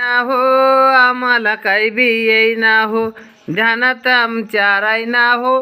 ना हो आम्हाला काय बी येईना हो. ध्यानात आमच्या रायना हो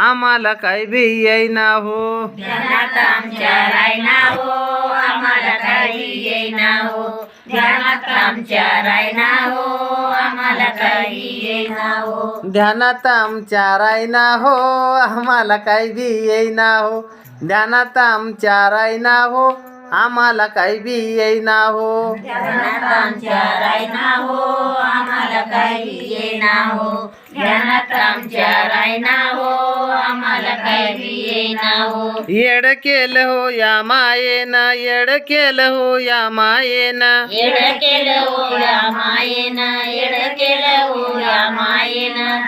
आम्हाला काय बी येईना हो. ध्यानात आमच्या रायना हो आम्हाला काही येईना हो. ध्यानात आमच्या रायना हो आम्हाला काही येईना हो. ध्यानात आमच्या रायना हो आम्हाला काय बी येईना हो. ध्यानात आमच्या रायना हो आम्हाला काय बी येईना हो. ध्यानात आमच्या रायना हो. आम्हाला काही येईना हो. ध्यानात आमच्या रायना हो. आम्हाला काही येईना हो. येड केलं हो या मायेनं येड केलं हो या मायेनं. येड केलं हो या मायेनं येड केलं हो या मायेनं.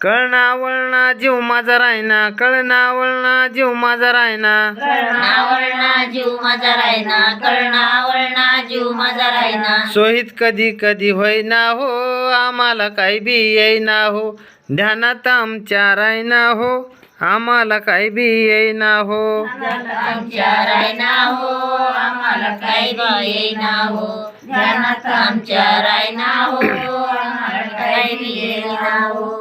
कळना वळणा जीव माझा रायना कळना वळणा जीव माझा रायना कळणा वळणा जीव माझा रायना कळणा वळणा जीव माझा रायना सोहित कधी कधी होईना हो आम्हाला काही बी येईना हो. ध्यानात आमच्या रायना हो आम्हाला काही बी येईना हो. आमच्या रायना हो आम्हाला काही बी येईना हो. ध्यानात आमच्या रायना हो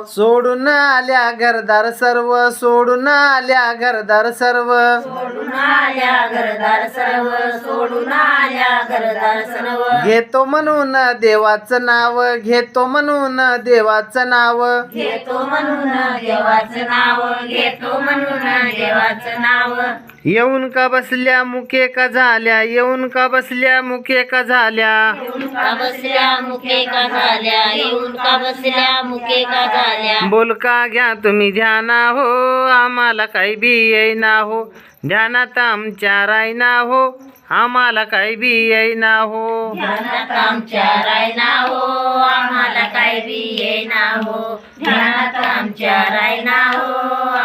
सोडून आल्या घरदार सर्व सोडून आल्या घरदार सर्व. सोडून आल्या घरदार सर्व. सोडून आल्या घरदार घेतो म्हणून देवाचं नाव घेतो म्हणून देवाचं नाव. घेतो म्हणून देवाचं नाव घेतो म्हणून देवाचं नाव. येऊन का बसल्या मुके का झाल्या? येऊन का बसल्या मुके का झाल्या? येऊन का बसल्या मुके का झाल्या? येऊन का बसल्या मुके का झाल्या? बोल का घ्या तुम्ही ध्याना हो आम्हाला काही बी येईना हो. ध्यानात आमच्या रायना हो आम्हाला काही बी येईना हो? ध्यानात आमच्या रायना हो आम्हाला काही बी येईना हो? ध्यानात आमच्या रायना हो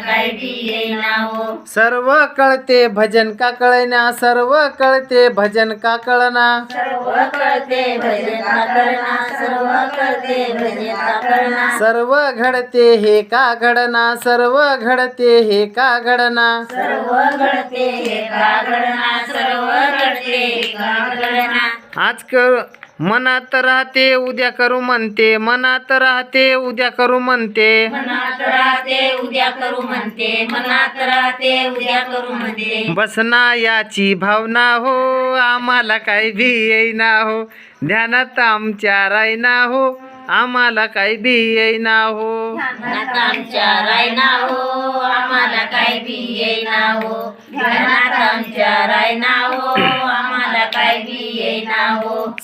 काय सर्व कळते भजन का कळना सर्व कळते भजन का कळना? सर्व कळते भजन का करना सर्व कळते भजन का करना सर्व घडते हे का घडना सर्व घडते हे का घडना? सर्व घडते हे का घडना सर्व घडते हे का घडना? आज कर मनात राहते उद्या करू म्हणते. मनात राहते उद्या करू म्हणते. मनात राहते उद्या करू म्हणते. मनात राहते उद्या करू म्हणते. बसना याची भावना हो आम्हाला काही बी येईना हो. ध्यानात आमच्या रायना हो आम्हाला काही बी येईना हो. ध्यानात आमच्या रायना हो आम्हाला काय बी येईना हो. ध्यानात आमच्या रायना हो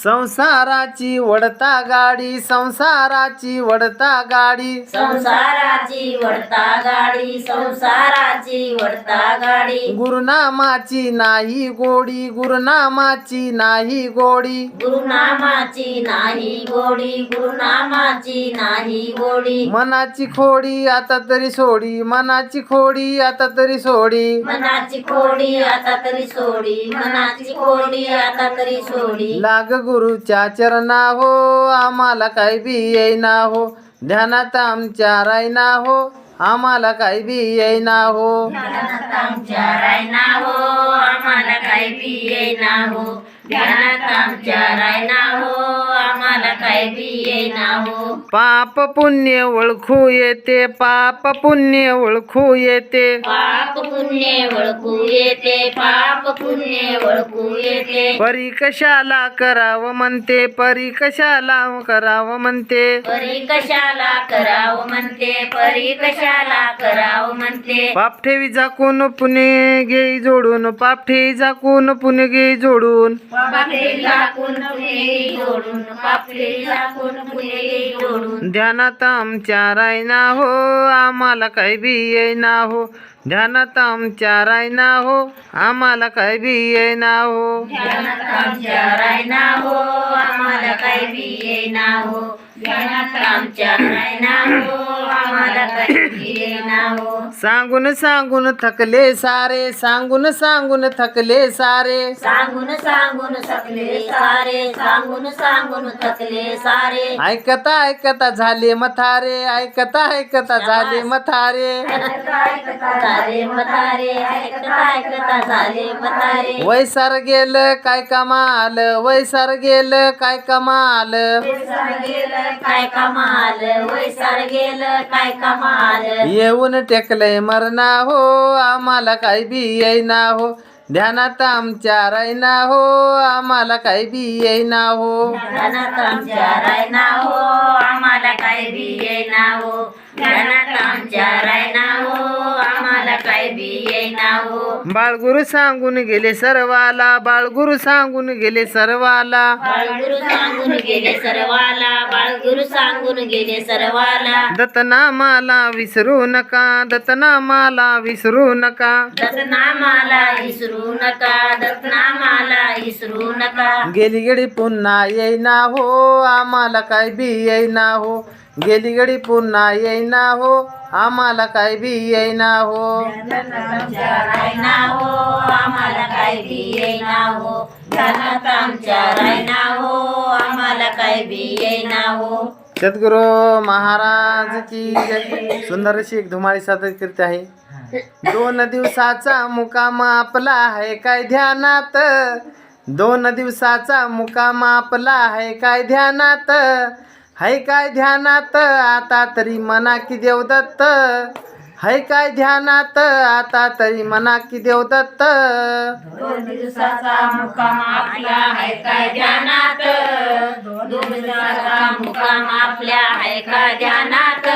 संसाराची वडता गाडी संसाराची वडता गाडी. संसाराची वडता गाडी संसाराची वडता गाडी. गुरुनामाची नाही गोडी गुरुनामाची नाही गोडी. गुरुनामाची नाही गोडी गुरुनामाची नाही गोडी. मनाची खोडी आता तरी सोडी मनाची खोडी आता तरी सोडी. मनाची खोडी आता तरी सोडी मनाची खोडी आता तरी सोडी लाग गुरुच्या चरणा हो आम्हाला काय बी येईना हो ध्यानात आमच्या रायना हो आम्हाला काय बी येईना हो ध्यानात आमच्या रायना हो आम्हाला काय बी येईना हो ध्यानात आमच्या रायना हो काय हो पाप पुण्य ओळखू येते पाप पुण्य ओळखू येते. पाप पुण्य ओळखू येते पाप पुण्य ओळखू येते. परी कशाला करावं म्हणते परी कशाला करावं म्हणते. परी कशाला करावं म्हणते परी कशाला करावं म्हणते. पाप ठेवी झाकून पुणे घे जोडून पाप ठेवी झाकून पुणे घे जोडून. पापडी झाकून पुणे जोडून पुणे जोडून? ध्यानात आमच्या रायना हो आम्हाला काय बी येईना हो. ध्यानात आमच्या रायना हो आम्हाला काय बी येईना हो. ध्यानात आमच्या रायना हो आम्हाला काय बी येईना हो. सांगून सांगून थकले सारे सांगून सांगून थकले सारे. सांगून सांगून थकले सारे सांगून सांगून थकले सारे. ऐकता ऐकता झाले मथारे ऐकता ऐकता झाले मथारे. झाले ऐकता ऐकता झाले वैसार गेलं काय कमाल? वैसार गेलं काय कमाल? गेलं काय कमाल? वैसार गेलं काय कमाल? येऊन टेकलंय मरणा हो आम्हाला काही बी येईना हो. ध्यानात आमच्या रायना हो आम्हाला काही बी येईना हो. ध्यानात आमच्या रायना हो. बाळगुरु सांगून गेले सर्वाला बाळगुरु सांगून गेले सर्वाला. बाळगुरु सांगून गेले सर्वाला बाळगुरु सांगून गेले सर्वाला. दत्तनामाला विसरू नका दत्तनामाला विसरू नका. दत्तनामाला इसरू नका दत्तनामाला इसरू नका. गेली गडी पुन्हा येईना हो आम्हाला काय बी येईना हो. गेली गडी पुन्हा येईना हो. आम्हाला काय बी येईना हो. हो. हो. हो. हो. सद्गुरु महाराज की जय. सुंदर अशी एक धुमाळी सादर करते आहे. दोन दिवसाचा मुकाम आपला आहे काय ध्यानात? दोन दिवसाचा मुकाम आपला आहे काय ध्यानात? हाय काय ध्यानात? आता तरी मना की देवदत्त. हाय काय ध्यानात? आता तरी मना की देवदत्त. दोन दिवसाचा मुक्काम आपला आहे काय ध्यानात? दोन दिवसाचा मुक्काम आपल्या आहे काय ध्यानात?